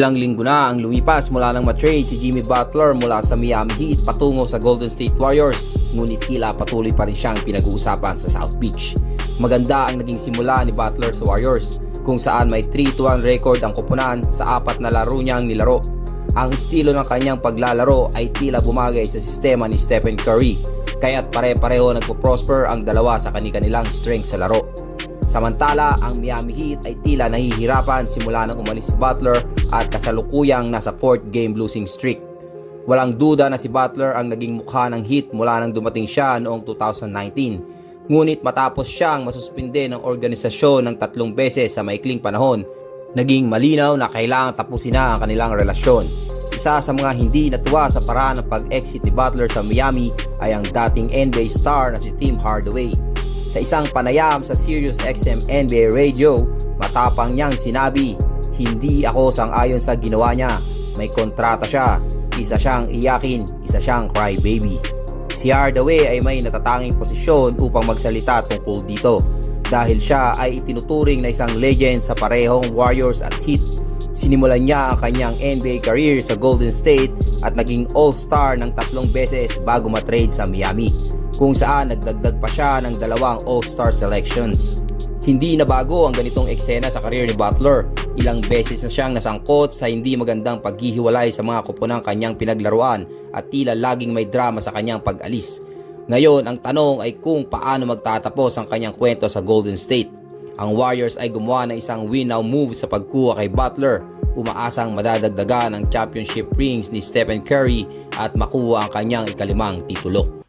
Ilang linggo na ang lumipas mula nang matrade si Jimmy Butler mula sa Miami Heat patungo sa Golden State Warriors ngunit tila patuloy pa rin siyang pinag-uusapan sa South Beach. Maganda ang naging simula ni Butler sa Warriors kung saan may 3-1 record ang kupunan sa apat na laro niyang nilaro. Ang estilo ng kanyang paglalaro ay tila bumagay sa sistema ni Stephen Curry kaya't pare-pareho nagpo-prosper ang dalawa sa kanilang strength sa laro. Samantala, ang Miami Heat ay tila nahihirapan simula nang umalis si Butler at kasalukuyang nasa 4th game losing streak. Walang duda na si Butler ang naging mukha ng Heat mula nang dumating siya noong 2019. Ngunit matapos siyang masuspinde ng organisasyon ng tatlong beses sa maikling panahon, naging malinaw na kailangang tapusin na ang kanilang relasyon. Isa sa mga hindi natuwa sa paraan ng pag-exit ni Butler sa Miami ay ang dating NBA star na si Tim Hardaway. Sa isang panayam sa Sirius XM NBA Radio, matapang niyang sinabi, hindi ako sang-ayon sa ginawa niya. May kontrata siya, isa siyang iyakin, isa siyang crybaby. Si Hardaway ay may natatanging posisyon upang magsalita tungkol dito dahil siya ay itinuturing na isang legend sa parehong Warriors at Heat. Sinimulan niya ang kanyang NBA career sa Golden State at naging All-Star ng tatlong beses bago matrade sa Miami kung saan nagdagdag pa siya ng dalawang All-Star selections. Hindi na bago ang ganitong eksena sa karir ni Butler. Ilang beses na siyang nasangkot sa hindi magandang paghihiwalay sa mga kupunang kanyang pinaglaruan at tila laging may drama sa kanyang pag-alis. Ngayon, ang tanong ay kung paano magtatapos ang kanyang kwento sa Golden State. Ang Warriors ay gumawa ng isang win now move sa pagkuha kay Butler. Umaasang madadagdagan ang championship rings ni Stephen Curry at makuha ang kanyang ikalimang titulo.